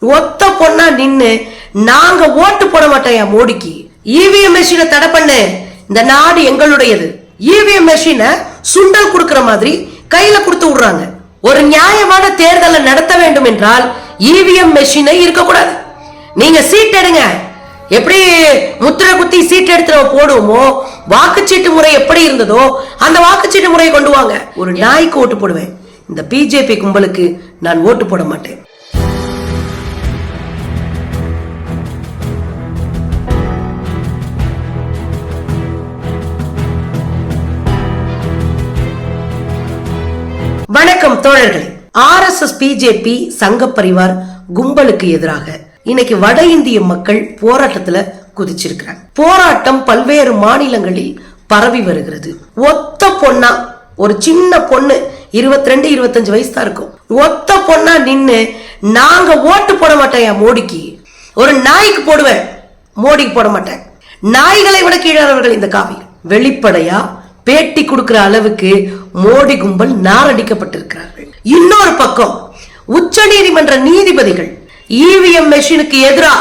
ஒத்த பொண்ணா நின்னு நாங்க ஓட்டு போட மாட்டோம் என் மோடிக்கு. இவிஎம் மெஷினை தடை பண்ணு. இந்த நாடு எங்களுடையது. இவிஎம் மெஷினை சுண்டல் கொடுக்கிற மாதிரி கையில கொடுத்து விடுறாங்க. ஒரு நியாயமான தேர்தலை நடத்த வேண்டும் என்றால் இவிஎம் மெஷினை இருக்கக்கூடாது. நீங்க சீட் எடுங்க. எப்படி முத்திரை குத்தி சீட் எடுத்து நம்ம போடுவோமோ வாக்குச்சீட்டு முறை எப்படி இருந்ததோ அந்த வாக்குச்சீட்டு முறையை கொண்டு வாங்க. ஒரு நாய்க்கு ஓட்டு போடுவேன். இந்த பிஜேபி கும்பலுக்கு நான் ஓட்டு போட மாட்டேன். வணக்கம் தோழர்களே. ஆர் எஸ் எஸ் பிஜேபி சங்க பரிவார் கும்பலுக்கு எதிராக இன்னைக்கு வட இந்திய மக்கள் போராட்டத்துல குதிச்சிருக்கிறாங்க. போராட்டம் பல்வேறு மாநிலங்களில் பரவி வருகிறது. ஒத்த பொண்ணா ஒரு சின்ன பொண்ணு இருபத்தி ரெண்டு இருபத்தஞ்சு வயசு தான் இருக்கும். ஒத்த பொண்ணா நின்னு நாங்க ஓட்டு போட மாட்டேன் என் மோடிக்கு. ஒரு நாய்க்கு போடுவேன் மோடிக்கு போட மாட்டேன். நாய்களை விட கீழானவர்கள் இந்த காவி வெளிப்படையா பேட்டி கொடுக்கிற அளவுக்கு மோடி கும்பல் நாரடிக்கப்பட்டிருக்கிறார்கள். இன்னொரு பக்கம் உச்ச நீதிமன்ற நீதிபதிகள் இவிஎம் மெஷினுக்கு எதிரா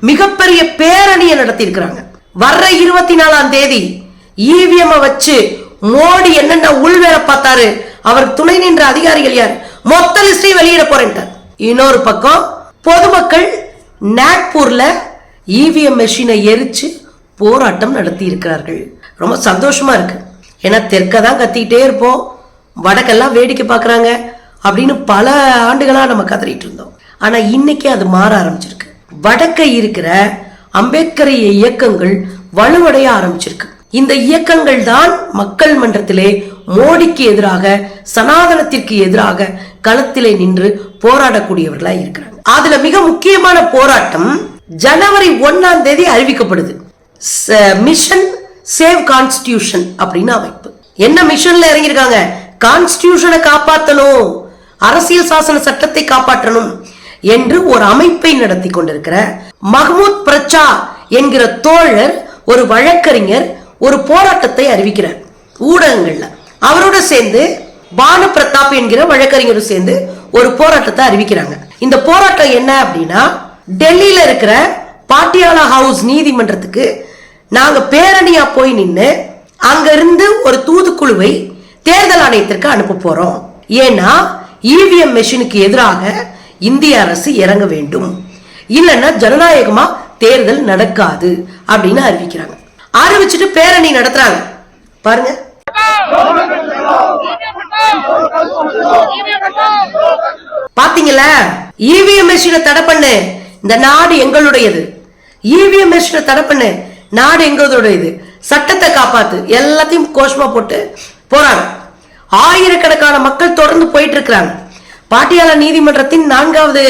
மிகப்பெரிய பேரணியை நடத்தியிருக்கிறாங்க. வர்ற இருபத்தி நாலாம் தேதி இவிஎம் வச்சு மோடி என்னென்ன உள்வேற பார்த்தாரு அவர் துணை நின்ற அதிகாரிகள் யார்? மொத்த லிஸ்டையும் வெளியிட போறேன்ட்டார். இன்னொரு பக்கம் பொதுமக்கள் நாக்பூர்ல இவிஎம் மெஷினை எரிச்சு போராட்டம் நடத்தி இருக்கிறார்கள் ரொம்ப சந்தோஷமா இருக்கு. ஏன்னா தெற்க தான் கத்திக்கிட்டே இருப்போம். வடக்கெல்லாம் வேடிக்கை பார்க்குறாங்க அப்படின்னு பல ஆண்டுகளாக நம்ம கதறிட்டு இருந்தோம். ஆனால் இன்னைக்கு அது மாற ஆரம்பிச்சிருக்கு. வடக்க இருக்கிற அம்பேத்கரிய இயக்கங்கள் வலுவடைய ஆரம்பிச்சிருக்கு. இந்த இயக்கங்கள் தான் மக்கள் மன்றத்திலே மோடிக்கு எதிராக சனாதனத்திற்கு எதிராக களத்திலே நின்று போராடக்கூடியவர்களா இருக்கிறாங்க. அதுல மிக முக்கியமான போராட்டம் ஜனவரி ஒன்னாம் தேதி அறிவிக்கப்படுது. மிஷன் சேவ் கான்ஸ்டியூஷன் அப்படின்னு அமைப்பு. என்ன மிஷன்ல இறங்கியிருக்காங்க? கான்ஸ்டியூஷனை காப்பாற்றணும் அரசியல் சாசன சட்டத்தை காப்பாற்றணும் என்று ஒரு அமைப்பை நடத்தி கொண்டிருக்கிற மஹமூத் பிரச்சா என்கிற தோழர் ஒரு வழக்கறிஞர் ஒரு போராட்டத்தை அறிவிக்கிறார் ஊடகங்கள்ல. அவரோட சேர்ந்து பானு பிரதாப் என்கிற வழக்கறிஞரும் சேர்ந்து ஒரு போராட்டத்தை அறிவிக்கிறாங்க. இந்த போராட்டம் என்ன அப்படின்னா டெல்லியில இருக்கிற பாட்டியாலா ஹவுஸ் நீதிமன்றத்துக்கு நாங்க பேரணியா போய் நின்னு அங்க இருந்து ஒரு தூதுக்குழுவை தேர்தல் ஆணையத்திற்கு அனுப்ப போறோம். ஏன்னா இவிஎம் மெஷினுக்கு எதிராக இந்திய அரசு இறங்க வேண்டும். இல்லைன்னா ஜனநாயகமா தேர்தல் நடக்காது அப்படின்னு அறிவிக்கிறாங்க. அறிவிச்சுட்டு பேரணி நடத்துறாங்க. பாருங்க. பாத்தீங்களா? இவிஎம் மெஷினை தடை பண்ணு. இந்த நாடு எங்களுடையது. இவிஎம் மெஷினை தடை பண்ணு. நாடு எங்களுடையது சட்டத்தை காப்பாத்து. எல்லாத்தையும் கோஷமா போட்டு போறாங்க. ஆயிரக்கணக்கான மக்கள் தொடர்ந்து போயிட்டு இருக்கிறாங்க. பாட்டியாளர் நீதிமன்றத்தின் நான்காவது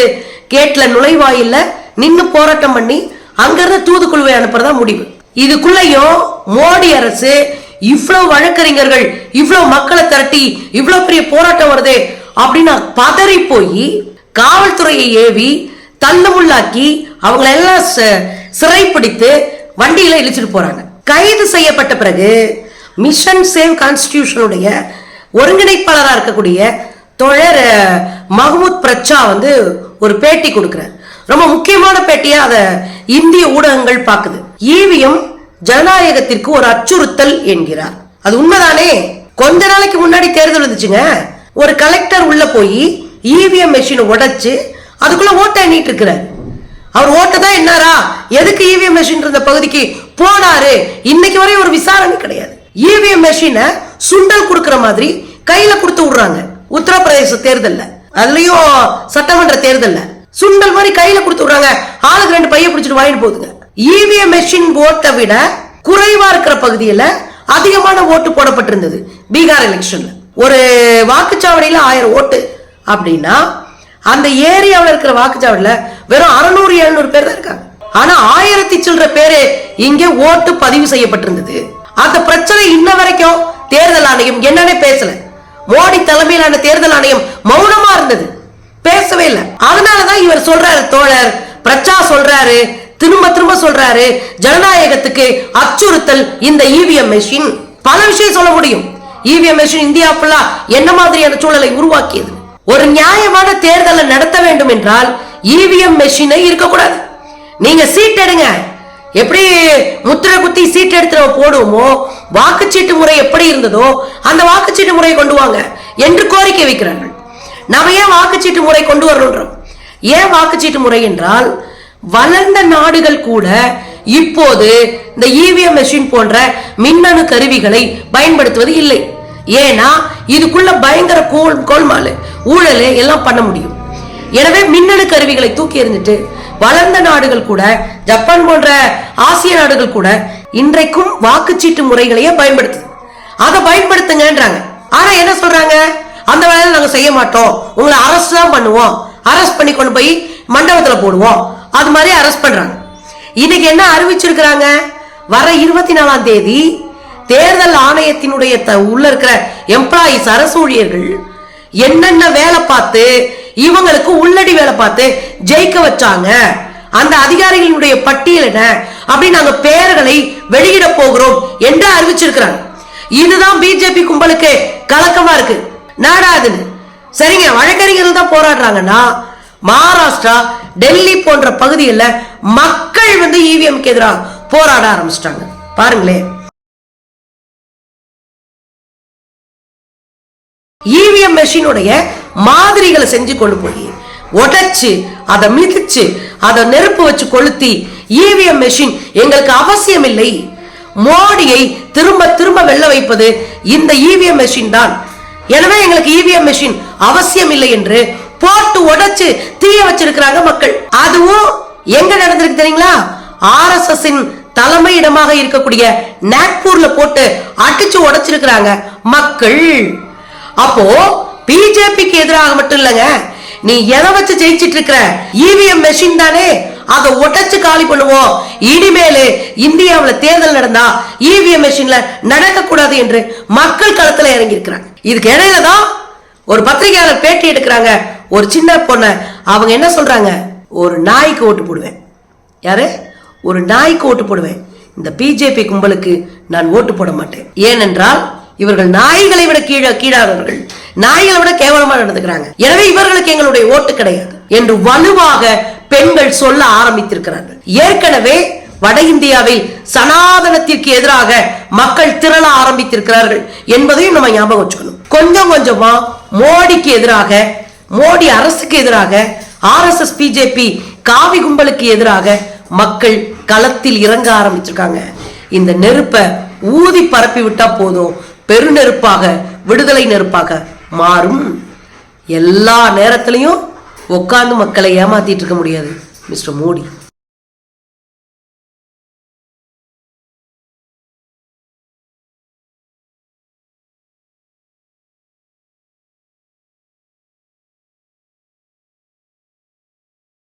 கேட்ல நுழைவாயில்ல நின்னு போராட்டம் பண்ணி அங்கிருந்து தூதுக்குழுவை அனுப்புறதா முடிவு. இதுக்குள்ளயும் மோடி அரசு இவ்வளவு வழக்கறிஞர்கள் இவ்வளவு மக்களை திரட்டி இவ்வளவு பெரிய போராட்டம் வருதே அப்படின்னு பதறி போய் காவல்துறையை ஏவி தள்ளுமுள்ளாக்கி அவங்கள எல்லாம் ச- சிறைப்பிடித்து வண்டியில இழிச்சிட்டு போறாங்க. கைது செய்யப்பட்ட பிறகு மிஷன் சேவ் கான்ஸ்டியூஷனுடைய ஒருங்கிணைப்பாளராக இருக்கக்கூடிய தொழர் மஹமூத் பிரச்சா வந்து ஒரு பேட்டி கொடுக்கிறார். ரொம்ப முக்கியமான பேட்டியா அதை இந்திய ஊடகங்கள் பார்க்குது. ஈவிஎம் ஜனநாயகத்திற்கு ஒரு அச்சுறுத்தல் என்கிறார். அது உண்மைதானே? கொஞ்ச நாளைக்கு முன்னாடி தேர்தல் வந்துச்சுங்க. ஒரு கலெக்டர் உள்ள போய் இவிஎம் மெஷினை உடைச்சு அதுக்குள்ள ஓட்டை எண்ணிட்டு இருக்கிறார். அவர் ஓட்டு தான் என்னாரா? எதுக்கு இவிஎம் மெஷின் இருந்த பகுதிக்கு போனாரு? இன்னைக்கு வரை ஒரு விசாரணை கிடையாது. இவிஎம் மெஷினை சுண்டல் கொடுக்கற மாதிரி கையில கொடுத்து விடுறாங்க. உத்தரப்பிரதேச தேர்தல்ல. அதுலயும் சட்டமன்ற தேர்தல்ல. சுண்டல் மாதிரி கையில கொடுத்து விடுறாங்க. ஆளுக்கு ரெண்டு பைய பிடிச்சிட்டு வாங்கிட்டு போகுதுங்க. இவிஎம் மெஷின் ஓட்டை விட குறைவா இருக்கிற பகுதியில அதிகமான ஓட்டு போடப்பட்டிருந்தது பீகார் எலெக்ஷன்ல ஒரு வாக்குச்சாவடியில ஆயிரம் ஓட்டு அப்படின்னா அந்த ஏரியாவில் இருக்கிற வாக்குச்சாவடியில் வெறும் அறுநூறு எழுநூறு பேர் தான் இருக்காங்க. ஆனா ஆயிரத்தி சில்லற பேரு இங்கே ஓட்டு பதிவு செய்யப்பட்டிருந்தது. அந்த பிரச்சனை இன்ன வரைக்கும் தேர்தல் ஆணையம் என்னன்னே பேசல. மோடி தலைமையிலான தேர்தல் ஆணையம் மௌனமா இருந்தது. பேசவே இல்லை. அதனாலதான் இவர் சொல்றாரு தோழர் பிரச்சா சொல்றாரு திரும்ப திரும்ப சொல்றாரு ஜனநாயகத்துக்கு அச்சுறுத்தல் இந்த இவிஎம் மெஷின் பல விஷயம் சொல்ல முடியும். இவிஎம் மெஷின் இந்தியா ஃபுல்லா என்ன மாதிரியான சூழலை உருவாக்கியது? ஒரு நியாயமான தேர்தலை நடத்த வேண்டும் என்றால் இவிஎம் மெஷினை இருக்கக்கூடாது. நீங்க சீட் எடுங்க. எப்படி முத்திரை குத்தி சீட் எடுத்து நம்ம போடுவோமோ வாக்குச்சீட்டு முறை எப்படி இருந்ததோ அந்த வாக்குச்சீட்டு முறையை கொண்டு வாங்க என்று கோரிக்கை வைக்கிறார்கள். நாம ஏன் வாக்குச்சீட்டு முறை கொண்டு வரணுன்றோம்? ஏன் வாக்குச்சீட்டு முறை என்றால் வளர்ந்த நாடுகள் கூட இப்போது இந்த இவிஎம் மெஷின் போன்ற மின்னணு கருவிகளை பயன்படுத்துவது இல்லை. ஏன்னா இதுக்குள்ள பயங்கர கோல் கோல்மாலு. ஊழல் எல்லாம் பண்ண முடியும். எனவே மின்னணு கருவிகளை தூக்கி எறிஞ்சிட்டு வளர்ந்த நாடுகள் கூட ஜப்பான் போன்ற ஆசிய நாடுகள் கூட இன்றைக்கும் வாக்குச்சீட்டு முறைகளையே பயன்படுத்து அதை பயன்படுத்துங்கன்றாங்க. ஆனா என்ன சொல்றாங்க? அந்த வேலையை நாங்க செய்ய மாட்டோம். உங்களை அரெஸ்ட் தான் பண்ணுவோம். அரெஸ்ட் பண்ணி கொண்டு போய் மண்டபத்துல போடுவோம். அது மாதிரி அரெஸ்ட் பண்றாங்க. இன்னைக்கு என்ன அறிவிச்சிருக்கிறாங்க? வர இருபத்தி நாலாம் தேதி தேர்தல் ஆணையத்தினுடைய த- உள்ள இருக்கிற எம்ப்ளாயிஸ் அரசு ஊழியர்கள் என்னென்ன வேலை பார்த்து இவங்களுக்கு உள்ளடி வேலை பார்த்து ஜெயிக்க வச்சாங்க அந்த அதிகாரிகளுடைய பட்டியல் என்ன அப்படி நாங்க பெயர்களை வெளியிட போகிறோம் என்று அறிவிச்சிருக்கிறாங்க. இதுதான் பிஜேபி கும்பலுக்கு கலக்கமா இருக்கு. நாடாதுன்னு சரிங்க வழக்கறிஞர்கள் தான் போராடுறாங்கன்னா மகாராஷ்டிரா டெல்லி போன்ற பகுதிகளில் மக்கள் வந்து இவிஎம்க்கு எதிராக போராட ஆரம்பிச்சிட்டாங்க. பாருங்களேன். இவிஎம் மெஷினுடைய மாதிரிகளை செஞ்சு கொண்டு போய் உடைச்சு அதை மிதிச்சு அதை நெருப்பு வச்சு கொளுத்தி இவிஎம் மெஷின் எங்களுக்கு அவசியம் இல்லை மோடியை திரும்ப திரும்ப வெல்ல வைப்பது இந்த இவிஎம் மெஷின் தான். எனவே எங்களுக்கு இவிஎம் மெஷின் அவசியம் இல்லை என்று போட்டு உடைச்சு தீய வச்சிருக்கிறாங்க மக்கள். அதுவும் எங்க நடந்திருக்கு தெரியுங்களா? ஆர்எஸ்எஸ் தலைமையிடமாக இருக்கக்கூடிய நாக்பூர்ல போட்டு அடிச்சு உடைச்சிருக்கிறாங்க மக்கள். அப்போ பிஜேபிக்கு எதிராக மட்டும் இல்லங்க. நீ எதை வச்சு ஜெயிச்சிட்டு இருக்கிற? இவிஎம் மெஷின் தானே. அதை உடைச்சு காலி பண்ணுவோம். இனிமேலு இந்தியாவில் தேர்தல் நடந்தா இவிஎம் மெஷின்ல நடக்க கூடாது என்று மக்கள் களத்துல இறங்கி இருக்கிறாங்க இதுக்கு இடையில தான் ஒரு பத்திரிகையாளர் பேட்டி எடுக்கிறாங்க. ஒரு சின்ன பொண்ண. அவங்க என்ன சொல்றாங்க? ஒரு நாய்க்கு ஓட்டு போடுவேன். யாரு? ஒரு நாய்க்கு ஓட்டு போடுவேன். இந்த பிஜேபி கும்பலுக்கு நான் ஓட்டு போட மாட்டேன். ஏனென்றால் இவர்கள் நாய்களை விட கீழ கீழானவர்கள். நாய்களை விட கேவலமா நடந்துக்கிறாங்க. எனவே இவர்களுக்கு எங்களுடைய ஓட்டு கிடையாது என்று வலுவாக பெண்கள் சொல்ல ஆரம்பித்திருக்கிறார்கள். ஏற்கனவே வட இந்தியாவில் சனாதனத்திற்கு எதிராக மக்கள் திரள ஆரம்பித்திருக்கிறார்கள் என்பதையும் நம்ம ஞாபகம் வச்சுக்கணும். கொஞ்சம் கொஞ்சமா மோடிக்கு எதிராக மோடி அரசுக்கு எதிராக ஆர்எஸ்எஸ் பிஜேபி காவி கும்பலுக்கு எதிராக மக்கள் களத்தில் இறங்க ஆரம்பிச்சிருக்காங்க. இந்த நெருப்பை ஊதி பரப்பி விட்டா போதும். பெருநெருப்பாக விடுதலை நெருப்பாக மாறும். எல்லா நேரத்திலையும் உட்காந்து மக்களை ஏமாத்திட்டு இருக்க முடியாது மிஸ்டர் மோடி.